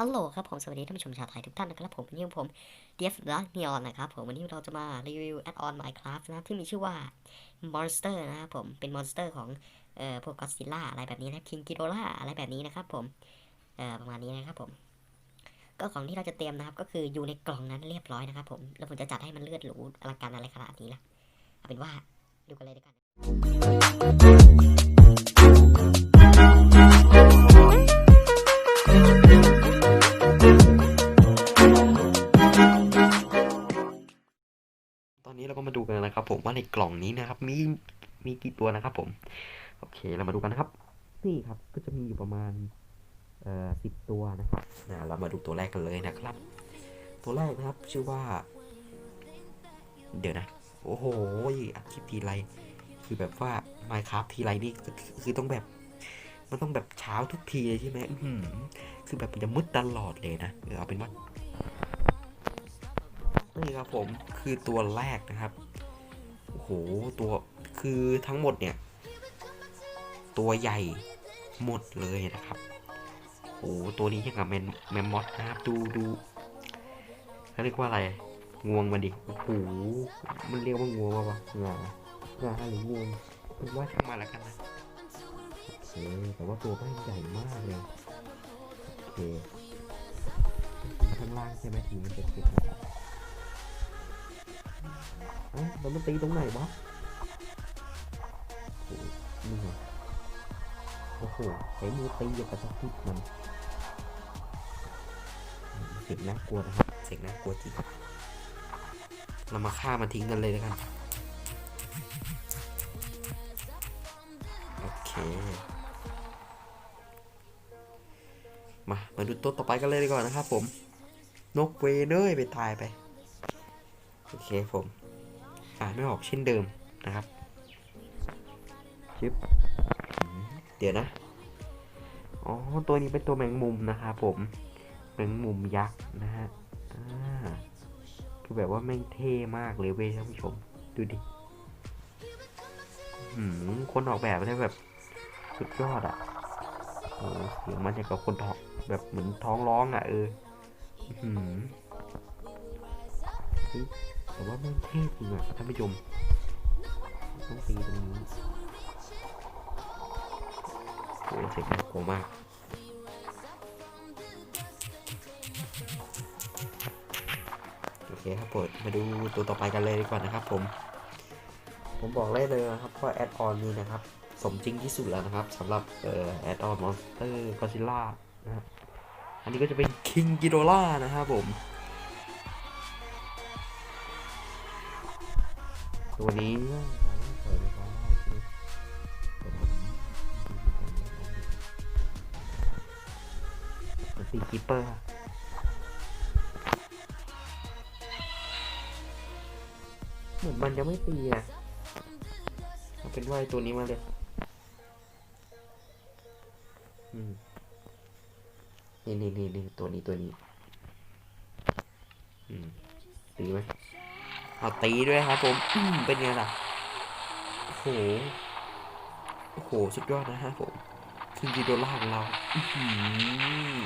ฮัลโหลครับผมสวัสดีท่านผู้ชมชาวไทยทุกท่านนะครับผมวันนี้ผมเดฟแลักเนียนนะครับผมวันนี้เราจะมารีวิวแอดออน Minecraft นะที่มีชื่อว่า Monster นะครับผมเป็นมอนสเตอร์ของเอ่อพวกก็ซิล่าอะไรแบบนี้นะคิงกิโดล่าอะไรแบบนี้นะครับผมเอ่อประมาณนี้นะครับผมก็ของที่เราจะเตรียมนะครับก็คืออยู่ในกล่องนั้นเรียบร้อยนะครับผมแล้วผมจะจัดให้มันเลือดหรูอลังการอะไรขนาดนี้นะเอาเป็นว่าดูกันเลยดีกว่า นะครับผมว่าในกล่องนี้นะครับ มีมีกี่ตัวนะครับผม โอเคเรามาดูกันนะครับ นี่ครับก็จะมีอยู่ประมาณเอ่อสิบตัวนะครับนะเรามาดูตัวแรกกันเลยนะครับ ตัวแรกนะครับชื่อว่า เดี๋ยวนะ โอ้โหอัดคลิปทีไรคือแบบว่า Minecraft ทีไรนี่คือต้องแบบ มันต้องแบบเช้าทุกทีเลยใช่ไหมคือแบบมันจะมืดตลอดเลยนะเออเอาเป็นว่านี่ครับผมคือตัวแรกนะครับ โอ้โหตัวคือทั้งหมดเนี่ย ตัวใหญ่หมดเลยนะครับโอ้โหตัวนี้ยังกับแมนแมมมอสนะครับดูดูเขาเรียกว่าอะไรงวงมันดิโอ้โหมันเรียกว่างวงว่าวะงางาหรืองวงเป็นว่าช่างมาแล้วกันนะโอเคแต่ว่าตัวก็ใหญ่มากเลยโอเคข้างล่างใช่ไหมทีมันจะติดนะครับ อ้าแล้วมันตีตรงไหนวะโอ้โหนี่ไงโอ้โหใช้มือตีอย่างกระตุกมันเสียงน่ากลัวนะครับ เสียงน่ากลัวจริงเรามาฆ่ามันทิ้งกันเลยแล้วกัน โอเค มา มาดูตัวต่อไปกันเลยดีกว่านะครับผม นกเวเนยไปตายไป โอเคผม อ่านไม่ออกเช่นเดิมนะครับชิปเดี๋ยวนะ อ๋อ ตัวนี้เป็นตัวแมงมุมนะครับผม แมงมุมยักษ์นะฮะคือแบบว่าแม่งเท่มากเลยเว้ยท่านผู้ชม ดูดิหืมคนออกแบบได้แบบสุดยอดอะ่ะโอ้เสียงมันจะกับคนท้องแบบเหมือนท้องร้องอะ่ะเออหืม แต่ว่าแม่งเท่จริงอะท่านผู้ชมต้องตีตรงนี้โอ้เสียงน่ากลัวมากโอเคครับผมมาดูตัวต่อไปกันเลยดีกว่านะครับผม ผมบอกเลยเลยนะครับว่าแอดออนนี้นะครับ สมจริงที่สุดแล้วนะครับสำหรับเอ่อแอดออนมอนสเตอร์กอซิล่านะฮะอันนี้ก็จะเป็นคิงกิโดล่านะครับผม ตัวนี้เปิดไฟฟ้าได้ใช่ไหมมันตีคีเปอร์เหมือนมันจะไม่ตีนะเอาเป็นว่าตัวนี้มาเลยอืมนี่นี่นี่นี่ตัวนี้ตัวนี้อืมตีไหม เอาตีด้วยครับผมอืมเป็นไงล่ะโอ้โหโอ้โหสุดยอดนะฮะผมคิงกิโดล่าของเราอื้อหือ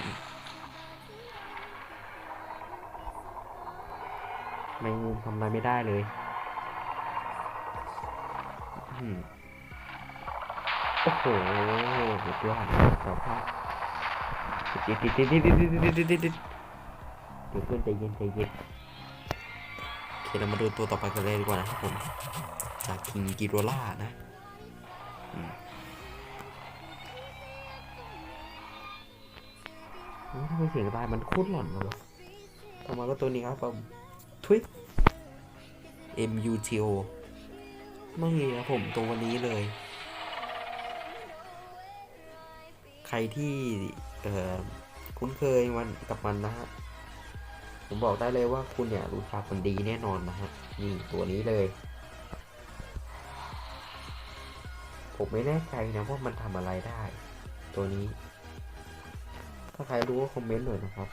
แมงมุมทำอะไรไม่ได้เลยอื้อหือโอ้โหสุดยอดสภาพติดติดติดติดติดติดติดติดติดติดเดี๋ยวเพื่อนใจเย็นใจเย็นโอเคเรามาดูตัวต่อไปกันเลยดีกว่านะครับผม จากคิงกิโรล่านะอืมโอ้ยทำไมเสียงตายมันโคตรหลอนเลยวะต่อมาก็ตัวนี้ครับผมทวิ M U T O ไม่ครับผมตัวนนี้เลย ใครที่เอ่อคุ้นเคยมันกับมันนะฮะ ผมบอกได้เลยว่าคุณเนี่ยรู้จักมันดีแน่นอนนะฮะนี่ตัวนี้เลย ผมไม่แน่ใจนะว่ามันทำอะไรได้ ตัวนี้ ถ้าใครรู้ก็คอมเมนต์หน่อยนะครับ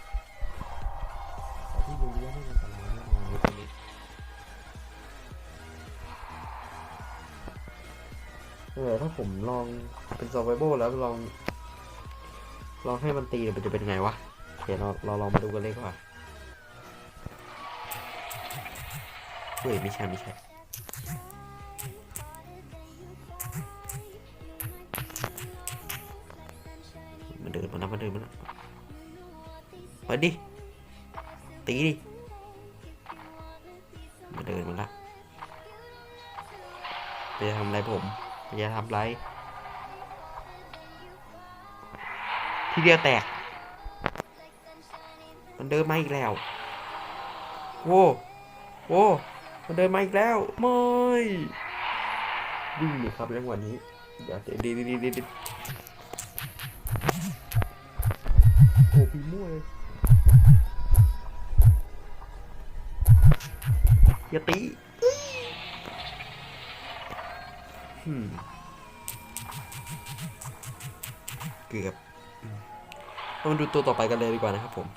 แต่ที่รู้ว่าไม่มันทำอะไรแน่นอนตัวนี้เออถ้าผมลองเป็น survival แล้วลอง ลองให้มันตีเนี่ยมันจะเป็นไงวะเราเราลองมาดูกันเลยกว่า เฮ้ยไม่ใช่ไม่ใช่มาเดินมาแล้วมาเดินมาแล้วมาดิตีดิมาเดินมาละจะทำอะไรผมจะทำอะไรทีเดียวแตก มันเดินมาอีกแล้ว โว้โว้ มันเดินมาอีกแล้วไม่วิ่งดิครับจังหวะนี้เดี๋ยวดีดีดีดีดีโอ้พี่มั่วเลยอย่าตีเกือบเรามาดูตัวต่อไปกันเลยดีกว่านะครับผม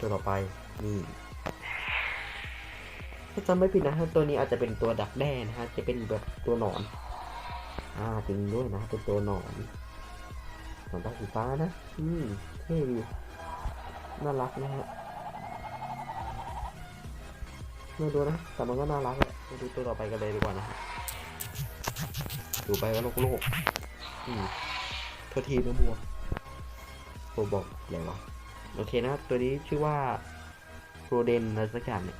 ตัวต่อไปนี่ ถ้าจำไม่ผิดนะฮะตัวนี้อาจจะเป็นตัวดักแด้นะฮะจะเป็นแบบตัวหนอนอ่าจริงด้วยนะเป็นตัวหนอนหนอนตาสีฟ้านะ อืมเท่ดีน่ารักนะฮะม่ดูนะแต่มันก็น่ารักแหละมาดูตัวต่อไปกันเลยดีกว่านะฮะดูไปก็โลกโลกอืมโทษทีนะบัวโรบอกอะไรวะโอเคนะ ตัวนี้ชื่อว่าโรเดนอะไรสักอย่างเนี่ย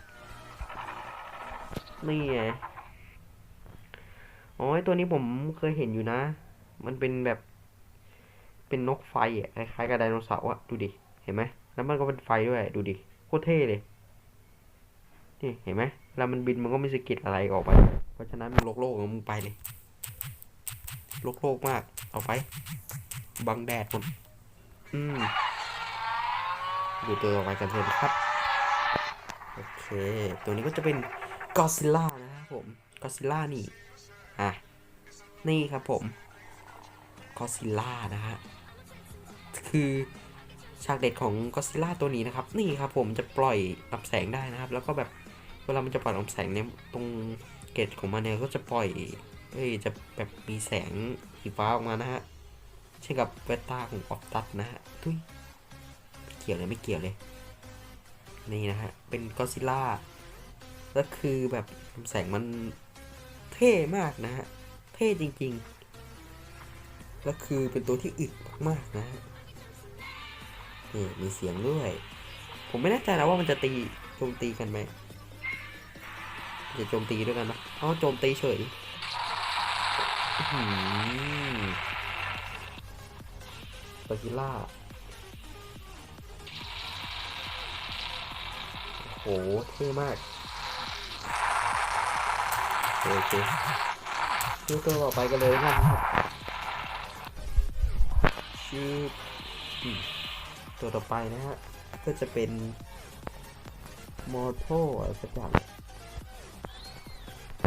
นี่ไงอ๋อไอ้ตัวนี้ผมเคยเห็นอยู่นะ มันเป็นแบบ เป็นนกไฟอะคล้ายๆกับไดโนเสาร์อะดูดิ เห็นไหมแล้วมันก็เป็นไฟด้วย ดูดิ โคตรเท่เลย นี่ เห็นไหมเวลามันบินมันก็ไม่สะกิดอะไรออกไป เพราะฉะนั้นมึงโลกโลกมึงไปเลยโลกโลกมาก เอาไป บังแดดหมดอืม ดูตัวต่อไปกันเลยนะครับ โอเค ตัวนี้ก็จะเป็น กอซิล่านะครับผมกอซิล่านี่ อะ นี่ครับผมกอซิล่านะฮะ คือฉากเด็ดของกอซิล่าตัวนี้นะครับ นี่ครับผมจะปล่อยลำแสงได้นะครับ แล้วก็แบบเวลามันจะปล่อยลำแสงเนี่ยตรงเกตของมันเนี่ยก็จะปล่อยเอ้ยจะแบบมีแสงสีฟ้าออกมานะฮะ เช่นกับเวตาของออฟตัสนะฮะทุยเกี่ยวเลยไม่เกี่ยวเลย นี่นะฮะ เป็นก็ซิล่า แล้วคือแบบแสงมันเท่มากนะฮะ เท่จริงๆ แล้วคือเป็นตัวที่อึดมากๆนะฮะนี่มีเสียงด้วย ผมไม่แน่ใจนะว่ามันจะตีโจมตีกันไหมจะโจมตีด้วยกันนะอ๋อโจมตีเฉยอื้อหือกอซิล่าโอ้โห เท่มาก โอเคดูตัวต่อไปกันเลยนะครับชื่ออืมตัวต่อไปนะฮะ ก็จะเป็นมอโทอะไรสักอย่าง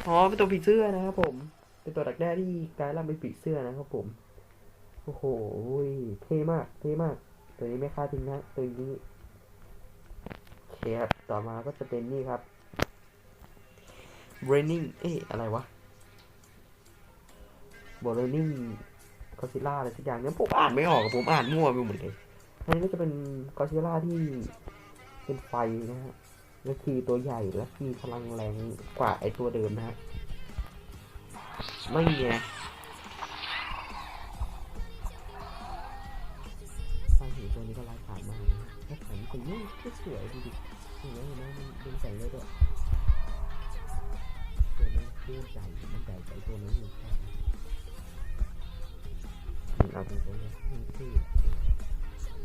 อ๋อเป็นตัวผีเสื้อนะครับผม เป็นตัวดักแด้ที่กลายร่างเป็นผีเสื้อนะครับผม โอ้โห เท่มาก เท่มาก ตัวนี้ไม่ค่าทิ้งนะ ตัวนี้โอเคครับต่อมาก็จะเป็นนี่ครับ Raining เอ๊ะอะไรวะ b r a i n i n g Godzilla อะไรสักอย่างเนี่ยผมอ่านไม่ออกอะผมอ่านมั่วไปหมดเลยอันนี้ก็จะเป็น Godzilla ที่เป็นไฟนะฮะและคือตัวใหญ่และมีพลังแรงกว่าไอตัวเดิมนะฮะไม่ไงฟังเห็นตัวนี้ก็ไร้ขาดมากนะถ้าถ่ายมันเป็นนี่ก็สวยดูดิเห็นไหมเห็นไหมมันเป็นแสงเลยด้วย ตัวนั้นเคลื่อนใจมันใหญ่ใจตัวนั้นอยู่ข้างมันตรงนี้นี่คือ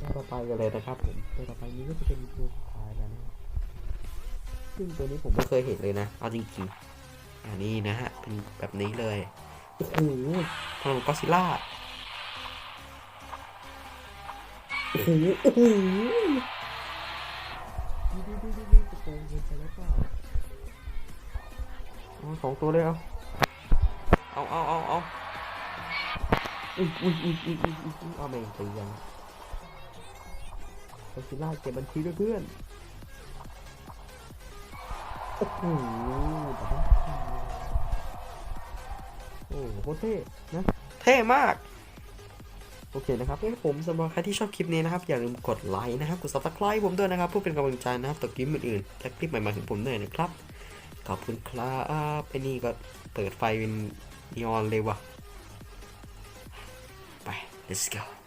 ตัวต่อไปกันเลยนะครับผมตัวต่อไปนี้ก็จะเป็นตัวสุดท้ายแล้วนะซึ่งตัวนี้ผมไม่เคยเห็นเลยนะเอาจริงๆอันนี้นะฮะเป็นแบบนี้เลยโอ้โหพลังก็ซิล่าโอ้โหโอ้โห สองตัวเลยเอาเอาเอาเอาเอาอุ้ยอุ้ยอุ้ยอุ้ยอุ้ยอุ้ยเอาเมงตีกันไปซิล่าเก็บบัญชีด้วยเพื่อนโอ้โหโอ้โหเท่นะเท่มากโอเคนะครับงั้นผมสำหรับใครที่ชอบคลิปนี้นะครับ อย่าลืมกดไลค์นะครับ กดซับสไคร b ์ผมด้วยนะครับเพื่อเป็นกำลังใจนะครับต่อคลิปอื่นๆและคลิปใหม่ๆของผมด้วยนะครับ ขอบคุณครับไอ้นี่ก็เปิดไฟเป็นนีออนเลยวะไป let's go